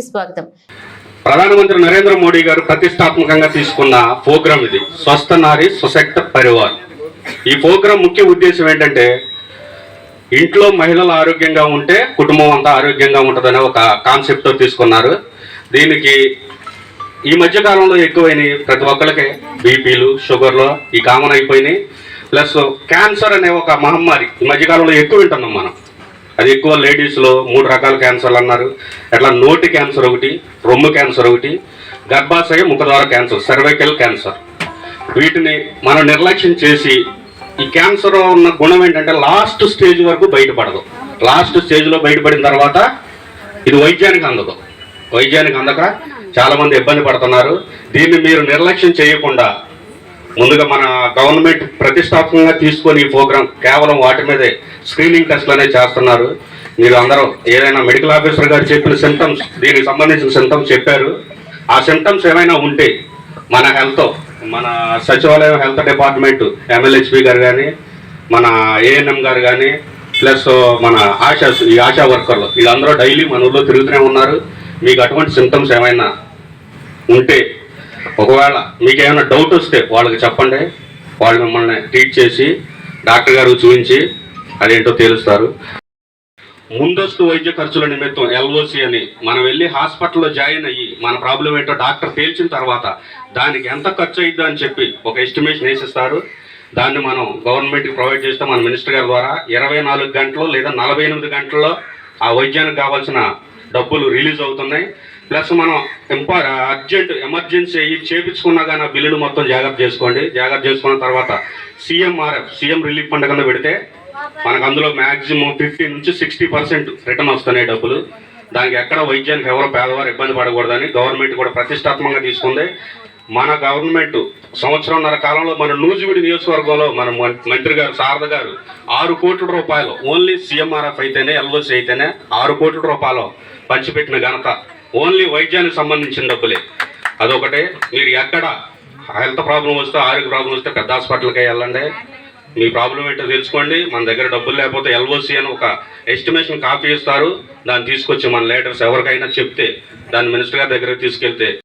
స్వాగతం. ప్రధానమంత్రి నరేంద్ర మోడీ గారు ప్రతిష్టాత్మకంగా తీసుకున్న ప్రోగ్రామ్ ఇది. స్వస్థ నారి సుశక్త పరివార్. ఈ ప్రోగ్రామ్ ముఖ్య ఉద్దేశం ఏంటంటే ఇంట్లో మహిళలు ఆరోగ్యంగా ఉంటే కుటుంబం అంతా ఆరోగ్యంగా ఉంటుందనే ఒక కాన్సెప్ట్తో తీసుకున్నారు. దీనికి ఈ మధ్య కాలంలో ఎక్కువైనాయి ప్రతి ఒక్కరికి బీపీలు షుగర్లు ఈ కామన్ అయిపోయినాయి. ప్లస్ క్యాన్సర్ అనే ఒక మహమ్మారి ఈ మధ్యకాలంలో ఎక్కువ వింటున్నాం మనం. అది ఎక్కువ లేడీస్లో మూడు రకాల క్యాన్సర్లు అన్నారు. అట్లా నోటి క్యాన్సర్ ఒకటి రొమ్ము క్యాన్సర్ ఒకటి గర్భాశయ ముఖద్వార క్యాన్సర్ సర్వైకల్ క్యాన్సర్ వీటిని మనం నిర్లక్ష్యం చేసి ఈ క్యాన్సర్ ఉన్న గుణం ఏంటంటే లాస్ట్ స్టేజ్ వరకు బయటపడదు. లాస్ట్ స్టేజ్లో బయటపడిన తర్వాత ఇది వైద్యానికి అందదు. వైద్యానికి అందక చాలామంది ఇబ్బంది పడుతున్నారు. దీన్ని మీరు నిర్లక్ష్యం చేయకుండా ముందుగా మన గవర్నమెంట్ ప్రతిష్టాత్మకంగా తీసుకొని ఈ ప్రోగ్రాం కేవలం వాటి మీదే స్క్రీనింగ్ టెస్ట్లు అనేవి చేస్తున్నారు. మీరు అందరూ ఏదైనా మెడికల్ ఆఫీసర్ గారు చెప్పిన సిమ్టమ్స్ దీనికి సంబంధించిన సిమ్టమ్స్ చెప్పారు. ఆ సిమ్టమ్స్ ఏమైనా ఉంటే మన హెల్త్ మన సచివాలయం హెల్త్ డిపార్ట్మెంట్ ఎమ్మెల్యేహెచ్పి గారు కానీ మన ఏఎన్ఎం గారు కానీ ప్లస్ మన ఆశా ఈ ఆశా వర్కర్లు వీళ్ళందరూ డైలీ మన ఊళ్ళో తిరుగుతూనే ఉన్నారు. మీకు అటువంటి సిమ్టమ్స్ ఏమైనా ఉంటే ఒకవేళ మీకు ఏమైనా డౌట్ వస్తే వాళ్ళకి చెప్పండి. వాళ్ళు మిమ్మల్ని ట్రీట్ చేసి డాక్టర్ గారు చూపించి అదేంటో తేలుస్తారు. ముందస్తు వైద్య ఖర్చుల నిమిత్తం ఎల్ఓసి అని మనం వెళ్ళి హాస్పిటల్లో జాయిన్ అయ్యి మన ప్రాబ్లం ఏంటో డాక్టర్ తేల్చిన తర్వాత దానికి ఎంత ఖర్చు అయిద్దా అని చెప్పి ఒక ఎస్టిమేషన్ వేసిస్తారు. దాన్ని మనం గవర్నమెంట్కి ప్రొవైడ్ చేస్తే మన మినిస్టర్ గారి ద్వారా ఇరవై నాలుగు గంటలు లేదా నలభై ఎనిమిది గంటల్లో ఆ వైద్యానికి కావాల్సిన డబ్బులు రిలీజ్ అవుతున్నాయి. ప్లస్ మనం ఇంపా అర్జెంట్ ఎమర్జెన్సీ అయ్యి చేపించుకున్నా కానీ ఆ బిల్లులు మొత్తం జాగ్రత్త చేసుకోండి. జాగ్రత్త చేసుకున్న తర్వాత సీఎంఆర్ఎఫ్ సీఎం రిలీఫ్ ఫండ్ కింద పెడితే మనకు అందులో మ్యాక్సిమం ఫిఫ్టీ నుంచి సిక్స్టీ పర్సెంట్ రిటర్న్ వస్తున్నాయి డబ్బులు. దానికి ఎక్కడ వైద్యానికి ఎవరో పేదవారు ఇబ్బంది పడకూడదని గవర్నమెంట్ కూడా ప్రతిష్టాత్మకంగా తీసుకుంది. మన గవర్నమెంట్ సంవత్సరంన్నర కాలంలో మన నూజివీడి నియోజకవర్గంలో మన మంత్రి గారు శారద గారు ఆరు కోట్ల రూపాయలు ఓన్లీ సీఎంఆర్ఎఫ్ అయితేనే ఎల్ఓసి అయితేనే ఆరు కోట్ల రూపాయలు పంచిపెట్టిన ఘనత. ఓన్లీ వైద్యానికి సంబంధించిన డబ్బులే. అదొకటే. మీరు ఎక్కడ హెల్త్ ప్రాబ్లం వస్తే ఆరోగ్య ప్రాబ్లం వస్తే పెద్ద హాస్పిటల్కే వెళ్ళండి. మీ ప్రాబ్లం ఏంటో తెలుసుకోండి. మన దగ్గర డబ్బులు లేకపోతే ఎల్ఓసి అని ఒక ఎస్టిమేషన్ కాపీ ఇస్తారు దాన్ని తీసుకొచ్చి మన లీడర్స్ ఎవరికైనా చెప్తే దాన్ని మినిస్టర్ గారి దగ్గరికి తీసుకెళ్తే